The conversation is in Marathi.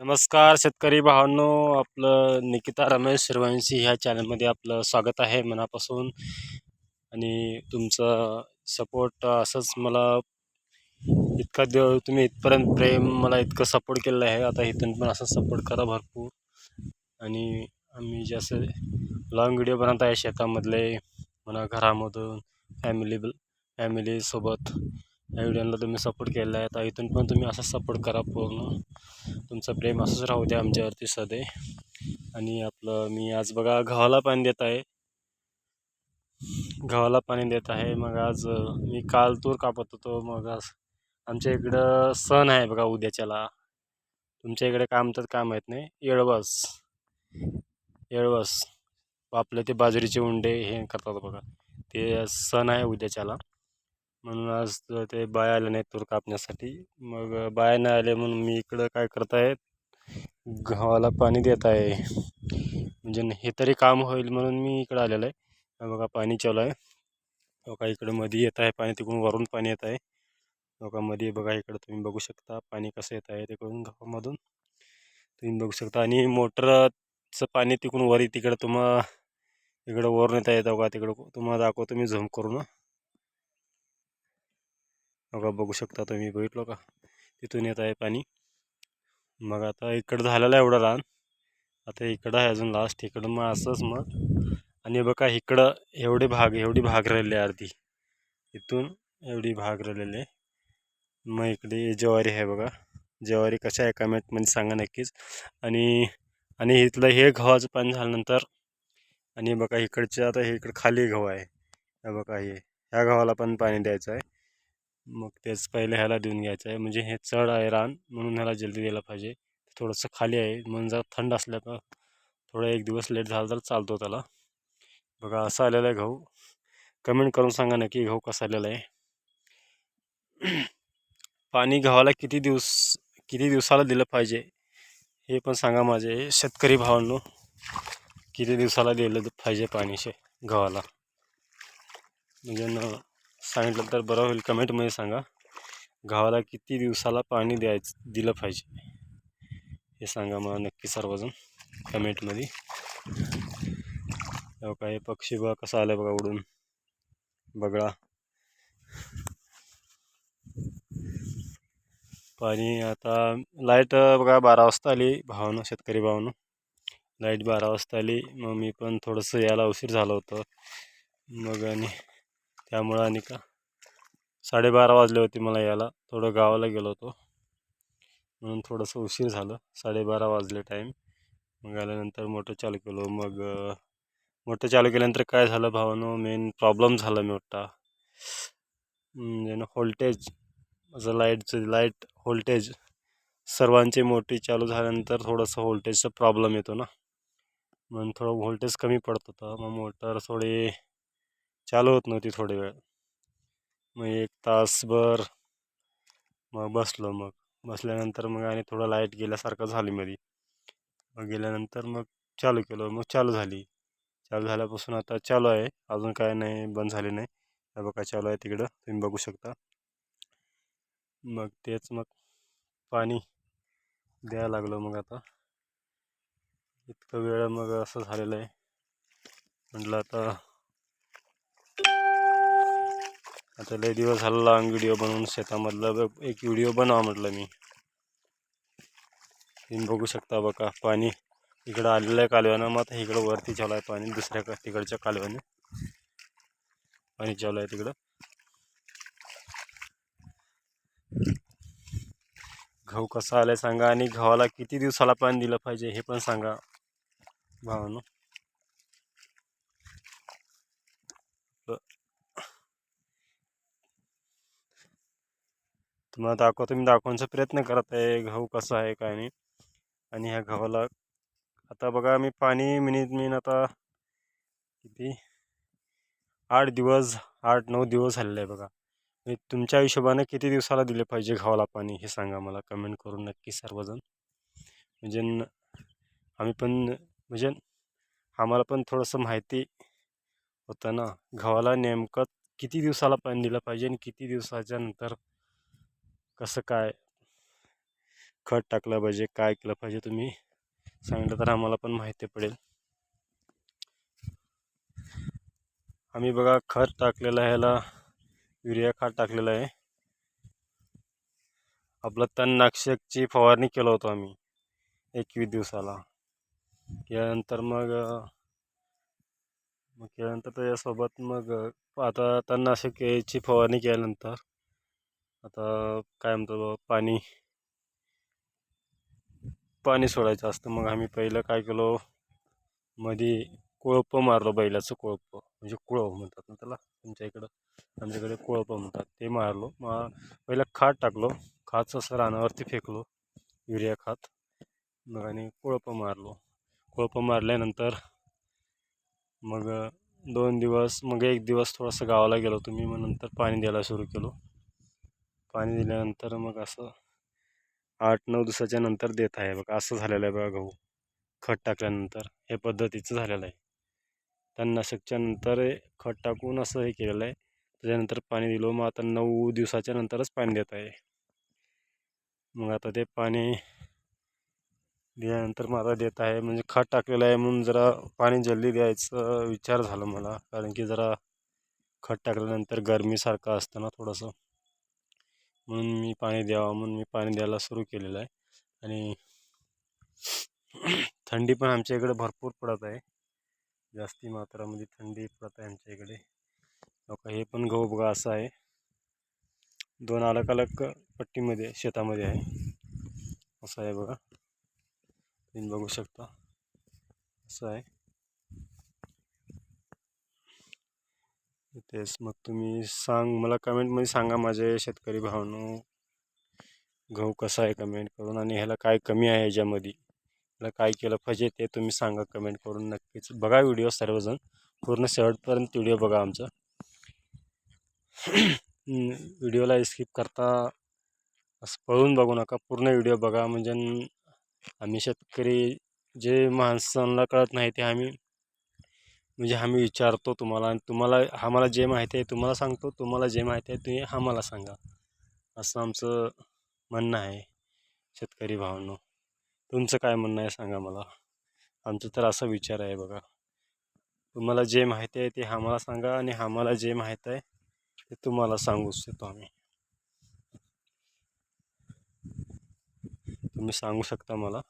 नमस्कार शेतकरी भावांनो आपलं निकिता रमेश शिरवंशी ह्या चॅनलमध्ये आपलं स्वागत आहे मनापासून. आणि तुमचं सपोर्ट असंच मला इतका देव तुम्ही इथपर्यंत प्रेम मला इतकं सपोर्ट केलेलं आहे. आता इथून पण असं सपोर्ट करा भरपूर. आणि आम्ही जे असं लॉंग व्हिडिओ बनवत आहे शेतामधले म्हणा घरामधून फॅमिली फॅमिलीसोबत या व्हिडिओला तुम्ही सपोर्ट केला आहे. तर इथून पण तुम्ही असं सपोर्ट करा पूर्ण. तुमचं प्रेम असंच राहू द्या आमच्यावरती सदे आणि आपलं मी आज बघा गव्हाला पाणी देत आहे. गव्हाला पाणी देत आहे. मग आज मी काल तूर कापत होतो. मग आज आमच्या इकडं सण आहे बघा उद्याच्याला. तुमच्या इकडे काम तर काम आहेत नाही? येळवस. येळवस. आपले ते बाजरीचे उंडे हे करतात बघा. ते सण आहे उद्याच्याला. म्हणून आज ते बाया आल्या नाहीत तूर कापण्यासाठी. मग बाया नाही आले म्हणून मी इकडं काय करत आहे गव्हाला पाणी देत आहे. म्हणजे हे तरी काम होईल म्हणून मी इकडं आलेलो आहे. बघा पाणी चालू आहे. बघा इकडं मध्ये येत आहे पाणी तिकडून वरून पाणी येत आहे. बघा मध्ये बघा इकडं तुम्ही बघू शकता पाणी कसं येत आहे तिकडून गव्हामधून. तुम्ही बघू शकता. आणि मोटरचं पाणी तिकडून वर तिकडं तुम्हा इकडं वरून येत आहे. बघा तिकडं तुम्हाला दाखवतो मी झूम करून. बघा बघू शकता तुम्ही बघितलो का? तिथून येत आहे पाणी. मग आता इकडं झालेलं आहे एवढं रान. आता इकडं आहे अजून लास्ट इकडं मग असंच मग. आणि बघा इकडं एवढे भाग एवढी भाग राहिली अर्धी. इथून एवढी भाग राहिलेली आहे. मग इकडे ज्वारी आहे बघा. ज्वारी कशा आहे कमेंटमध्ये सांगा नक्कीच. आणि आणि इथलं हे गव्हाचं पाणी झाल्यानंतर आणि बघा इकडचे आता हे इकडं खाली गहू आहे. बघा हे. ह्या गव्हाला पण पाणी द्यायचं आहे. मग तेच पहिले ह्याला देऊन घ्यायचं आहे. म्हणजे हे चढ आहे रान म्हणून ह्याला जल्दी द्यायला पाहिजे. थोडंसं खाली आहे. म्हणून जर थंड असल्या तर थोडं एक दिवस लेट झाला तर चालतो त्याला. बघा असं आलेलं आहे गहू. कमेंट करून सांगा ना की गहू कसा आलेला आहे. पाणी गव्हाला किती दिवस किती दिवसाला दिलं पाहिजे? हे पण सांगा माझे शेतकरी भावांनो. किती दिवसाला दिलं पाहिजे पाणी शे गव्हाला? म्हणजे न सांगितलं तर बरं होईल. कमेंटमध्ये सांगा. गावाला किती दिवसाला पाणी द्यायचं दिलं पाहिजे? हे सांगा मला नक्की सर्वजण. कमेंटमध्ये. तेव्हा काय पक्षी बघा कसा आला बघा उडून. बगळा. पाणी आता लाइट बघा बारा वाजता आली. भावानं शेतकरी भावानं. लाइट बारा वाजता आली. मग मी पण थोडंसं यायला उशीर झालं होतं. मग आणि त्यामुळं आणि का? साडेबारा वाजले होते मला यायला. थोडं गावाला गेलो होतो. म्हणून थोडंसं उशीर झालं. साडेबारा वाजले टाईम मग आल्यानंतर मोटर चालू केलो. मग मोटर चालू केल्यानंतर काय झालं भावानं? मेन प्रॉब्लेम झाला मोठा. म्हणजे ना व्होल्टेज असं लाईटचं लाइट व्होल्टेज सर्वांचे मोठी चालू झाल्यानंतर थोडंसं व्होल्टेजचा प्रॉब्लेम येतो ना. म्हणून थोडं व्होल्टेज कमी पडत होतं. मग मोटर थोडी चालू होत नव्हती थोडी वेळ. मग एक तासभर मग बसलो मग. बसल्यानंतर मग आणि थोडं लाइट गेल्यासारखं झाली मध्ये मग गेल्यानंतर मग चालू केलं. मग चालू झाली. चालू झाल्यापासून आता चालू आहे. अजून काय नाही बंद झाले नाही. हे बघा चालू आहे तिकडं. तुम्ही बघू शकता. मग तेच मग पाणी द्यायला लागलो मग आता. इतकं वेळ मग असं झालेलं आहे. म्हटलं आता आता लय दिवस झाला लॉंग व्हिडिओ बनवून शेतामधला एक व्हिडिओ बनवा म्हटलं मी. तुम्ही बघू शकता बघा पाणी इकडं आलेलं आहे कालव्यानं मग आता इकडं वरती चालू आहे पाणी दुसऱ्या का तिकडच्या कालव्याने. पाणी चालू आहे तिकडं. गहू कसा आलाय सांगा आणि गव्हाला किती दिवसाला पाणी दिलं पाहिजे हे पण सांगा भावानं. तुम्हाला दाखवतो मी दाखवण्याचा प्रयत्न करत आहे. गहू कसा आहे काय नाही. आणि ह्या गव्हाला आता बघा मी पाणी मिनिट मिन आता किती? आठ दिवस आठ नऊ दिवस झालेले आहे बघा. आणि तुमच्या हिशोबाने किती दिवसाला दिले पाहिजे गव्हाला पाणी हे सांगा मला. कमेंट करून नक्की सर्वजण. म्हणजे आम्ही पण म्हणजे आम्हाला पण थोडंसं माहिती होतं ना. गव्हाला नेमकं किती दिवसाला पाणी दिलं पाहिजे आणि किती दिवसाच्या नंतर कसं काय खत टाकलं पाहिजे काय केलं पाहिजे तुम्ही सांगितलं तर आम्हाला पण माहिती पडेल. आम्ही बघा खत टाकलेलं आहे ह्याला युरिया खत टाकलेलं आहे. आपलं तणनाशकची फवारणी केलं होतं आम्ही एकवीस दिवसाला. यानंतर मग मग त्यानंतर त्याच्यासोबत मग आता तणनाशकची फवारणी केल्यानंतर आता काय म्हणतो पाणी पाणी सोडायचं असतं. मग आम्ही पहिलं काय केलो मध्ये कोळपं मारलो बैलाचं कोळपं. म्हणजे कुळव म्हणतात ना त्याला तुमच्या इकडं आमच्याकडे कोळपं म्हणतात. ते मारलो. मग पहिलं खात टाकलो. खात असं रानावरती फेकलो युरिया खात. मग आणि कोळपं मारलो. कोळपं मारल्यानंतर मग दोन दिवस मग एक दिवस थोडंसं गावाला गेलो तुम्ही मग नंतर पाणी द्यायला सुरू केलो. पाणी दिल्यानंतर मग असं आठ नऊ दिवसाच्या नंतर देत आहे. बघा असं झालेलं आहे बघा गहू. खत टाकल्यानंतर हे पद्धतीचं झालेलं आहे. तणनाशकच्या नंतर खत टाकून असं हे केलेलं आहे. त्याच्यानंतर पाणी दिलो. मग आता नऊ दिवसाच्या नंतरच पाणी देत आहे. मग आता ते पाणी दिल्यानंतर मग आता देत आहे. म्हणजे खत टाकलेलं आहे म्हणून जरा पाणी जल्दी द्यायचं विचार झाला मला. कारण की जरा खत टाकल्यानंतर गरमीसारखं असतं ना थोडंसं. म्हणून मी पाणी द्यावं म्हणून मी पाणी द्यायला सुरू केलेलं आहे. आणि थंडी पण आमच्या इकडे भरपूर पडत आहे. जास्ती मात्रामध्ये थंडी पडत आहे आमच्या इकडे. लोक हे पण गहू बघा असं आहे. दोन अलग अलग पट्टीमध्ये शेतामध्ये आहे. असं आहे बघा. तुम्ही बघू शकता. असं आहे. तेच. मग तुम्ही सांग मला कमेंटमध्ये सांगा माझे शेतकरी भावांनो. गहू कसा आहे कमेंट करून आणि ह्याला काय कमी आहे याच्यामध्ये? ह्याला काय केलं पाहिजे ते तुम्ही सांगा कमेंट करून. नक्कीच बघा व्हिडिओ सर्वजण. पूर्ण शेवटपर्यंत व्हिडिओ बघा आमचा. व्हिडिओला स्किप करता असं पळून बघू नका. पूर्ण व्हिडिओ बघा. म्हणजे आम्ही शेतकरी जे माणसांना कळत नाही ते आम्ही म्हणजे आम्ही विचारतो तुम्हाला आणि तुम्हाला आम्हाला जे माहिती आहे तुम्हाला सांगतो तुम्हाला जे माहिती आहे तुम्ही आम्हाला सांगा. असं आमचं म्हणणं आहे शेतकरी भावांनो. तुमचं काय म्हणणं आहे सांगा मला. आमचं तर असा विचार आहे बघा. तुम्हाला जे माहिती आहे ते आम्हाला सांगा आणि आम्हाला जे माहीत आहे ते तुम्हाला सांगू शकतो आम्ही. तुम्ही सांगू शकता मला?